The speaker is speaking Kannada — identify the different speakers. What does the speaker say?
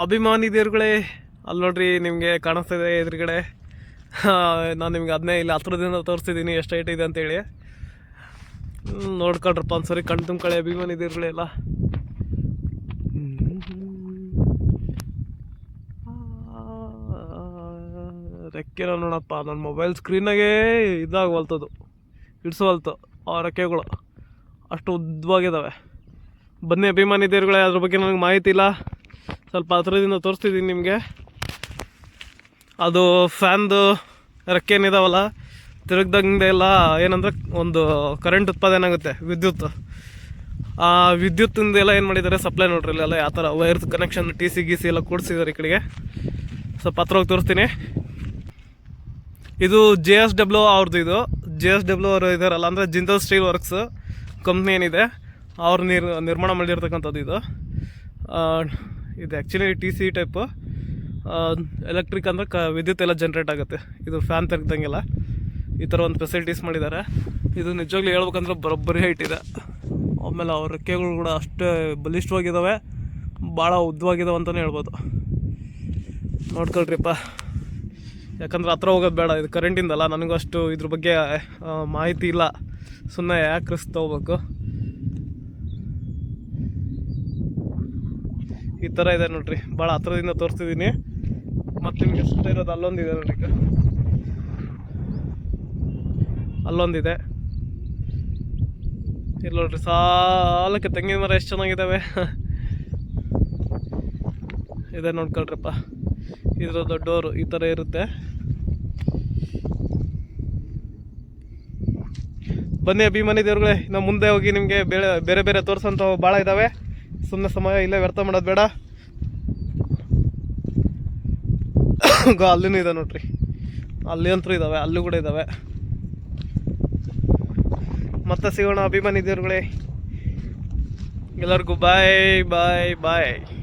Speaker 1: ಅಭಿಮಾನಿ ದೇವ್ರುಗಳೇ ಅಲ್ಲಿ ನೋಡ್ರಿ ನಿಮಗೆ ಕಾಣಿಸ್ತಿದೆ ಎದುರುಗಡೆ. ನಾನು ನಿಮ್ಗೆ ಅದನ್ನೇ ಇಲ್ಲಿ ಹತ್ರದಿಂದ ತೋರಿಸ್ತಿದ್ದೀನಿ ಎಷ್ಟು ಹೈಟ್ ಇದೆ ಅಂತೇಳಿ. ನೋಡ್ಕೊಂಡ್ರಪ್ಪ ಒಂದು ಸರಿ ಕಣ್ ತುಂಬ್ಕೊಳ್ಳಿ ಅಭಿಮಾನಿ ದೇವ್ರುಗಳೆಲ್ಲ ರೆಕ್ಕೆನ ನೋಡಪ್ಪ ನನ್ನ ಮೊಬೈಲ್ ಸ್ಕ್ರೀನಾಗೆ ಇದಾಗವಲ್ತದು. ಇಡ್ಸವಲ್ತು ಆ ರೆಕ್ಕೆಗಳು. ಅಷ್ಟು ಉದ್ದವಾಗಿದ್ದಾವೆ ಬನ್ನಿ ಅಭಿಮಾನಿ ದೇವ್ರುಗಳೇ, ಅದ್ರ ಬಗ್ಗೆ ನನಗೆ ಮಾಹಿತಿ ಇಲ್ಲ. ಸ್ವಲ್ಪ ಹತ್ರದಿಂದ ತೋರಿಸ್ತಿದ್ದೀನಿ ನಿಮಗೆ. ಅದು ಫ್ಯಾನ್ದು ರೆಕ್ಕೇನಿದಾವಲ್ಲ ತಿರುಗ್ದಂಗೆ ಎಲ್ಲ ಏನಂದ್ರೆ ಒಂದು ಕರೆಂಟ್ ಉತ್ಪಾದನೆ ಆಗುತ್ತೆ, ವಿದ್ಯುತ್. ಆ ವಿದ್ಯುತ್ತಿಂದ ಎಲ್ಲ ಏನು ಮಾಡಿದ್ದಾರೆ ಸಪ್ಲೈ ನೋಡ್ರಿ ಇಲ್ಲೆಲ್ಲ ಯಾವ ಥರ ವೈರ್ ಕನೆಕ್ಷನ್ ಟಿ ಸಿ ಗಿ ಸಿ ಎಲ್ಲ ಕೂಡಿಸಿದ್ದಾರೆ ಈ ಕಡೆಗೆ. ಸ್ವಲ್ಪ ಹತ್ರ ಹೋಗಿ ತೋರಿಸ್ತೀನಿ. ಇದು ಜೆ ಎಸ್ ಡಬ್ಲ್ಯೂ ಅವ್ರದ್ದು ಇದು. ಜೆ ಎಸ್ ಡಬ್ಲ್ಯೂ ಅವರು ಇದಾರಲ್ಲ, ಅಂದರೆ ಜಿಂದಲ್ ಸ್ಟೀಲ್ ವರ್ಕ್ಸ್ ಕಂಪ್ನಿ ಏನಿದೆ, ಅವ್ರು ನಿರ್ ನಿರ್ಮಾಣ ಮಾಡಿರ್ತಕ್ಕಂಥದ್ದು ಇದು. ಇದು actually T C type electric ಅಂದರೆ ಕ, ವಿದ್ಯುತ್ ಎಲ್ಲ ಜನ್ರೇಟ್ ಆಗುತ್ತೆ. ಇದು ಫ್ಯಾನ್ ತೆಗ್ದಂಗೆಲ್ಲ. ಈ ಥರ ಒಂದು ಫೆಸಿಲಿಟೀಸ್ ಮಾಡಿದ್ದಾರೆ ಇದು ನಿಜವಾಗ್ಲೂ ಹೇಳ್ಬೇಕಂದ್ರೆ ಬರೋಬ್ಬರಿ ಹೈಟ್ ಇದೆ. ಆಮೇಲೆ ಅವ್ರ ರೆಕ್ಕೆಗಳು ಕೂಡ ಅಷ್ಟೇ ಬಲಿಷ್ಠವಾಗಿದ್ದಾವೆ ಭಾಳ ಉದ್ದವಾಗಿದ್ದಾವೆ ಅಂತಲೇ ಹೇಳ್ಬೋದು. ನೋಡ್ಕೊಳ್ರಿಪ್ಪ. ಯಾಕಂದ್ರೆ ಹತ್ರ ಹೋಗೋದು ಬೇಡ. ಇದು ಕರೆಂಟಿಂದಲ್ಲ ನನಗೂ ಅಷ್ಟು ಇದ್ರ ಬಗ್ಗೆ ಮಾಹಿತಿ ಇಲ್ಲ. ಸುಮ್ಮನೆ ಯಾಕೆ ರಿಸ್ಕ್ ತೊಗೋಬೇಕು? ಈ ಥರ ಇದೆ ನೋಡ್ರಿ. ಭಾಳ ಹತ್ರದಿಂದ ತೋರಿಸ್ತಿದ್ದೀನಿ ಮತ್ತು ನಿಮಗೆ ಸುತ್ತ ಇರೋದು ಅಲ್ಲೊಂದಿದೆ ನೋಡ್ರಿ ಈಗ. ಅಲ್ಲೊಂದಿದೆ. ಇಲ್ಲಿ ನೋಡ್ರಿ, ಸಾಲಕ್ಕೆ ತೆಂಗಿನ ಮರ ಎಷ್ಟು ಚೆನ್ನಾಗಿದ್ದಾವೆ ಇದೆ ನೋಡ್ಕೊಳ್ರಪ್ಪ. ಇದ್ರ ದೊಡ್ಡವರು ಈ ಥರ ಇರುತ್ತೆ. ಬನ್ನಿ ಅಭಿಮಾನಿ ದೇವ್ರುಗಳೇ ನಾವು ಮುಂದೆ ಹೋಗಿ ನಿಮಗೆ ಬೇರೆ ಬೇರೆ ಬೇರೆ ತೋರಿಸೋಂಥವು ಭಾಳ ಇದ್ದಾವೆ ಸುಮ್ಮನೆ ಸಮಯ ಇಲ್ಲೇ ವ್ಯರ್ಥ ಮಾಡೋದು ಬೇಡ. ಅಲ್ಲಿನೂ ಇದೆ ನೋಡ್ರಿ. ಅಲ್ಲಿ ಅಂತೂ ಇದ್ದಾವೆ ಅಲ್ಲೂ ಕೂಡ ಇದ್ದಾವೆ ಮತ್ತೆ ಸಿಗೋಣ ಅಭಿಮಾನಿ ದೇವ್ರುಗಳೇ ಎಲ್ಲರಿಗೂ ಬಾಯ್ ಬಾಯ್ ಬಾಯ್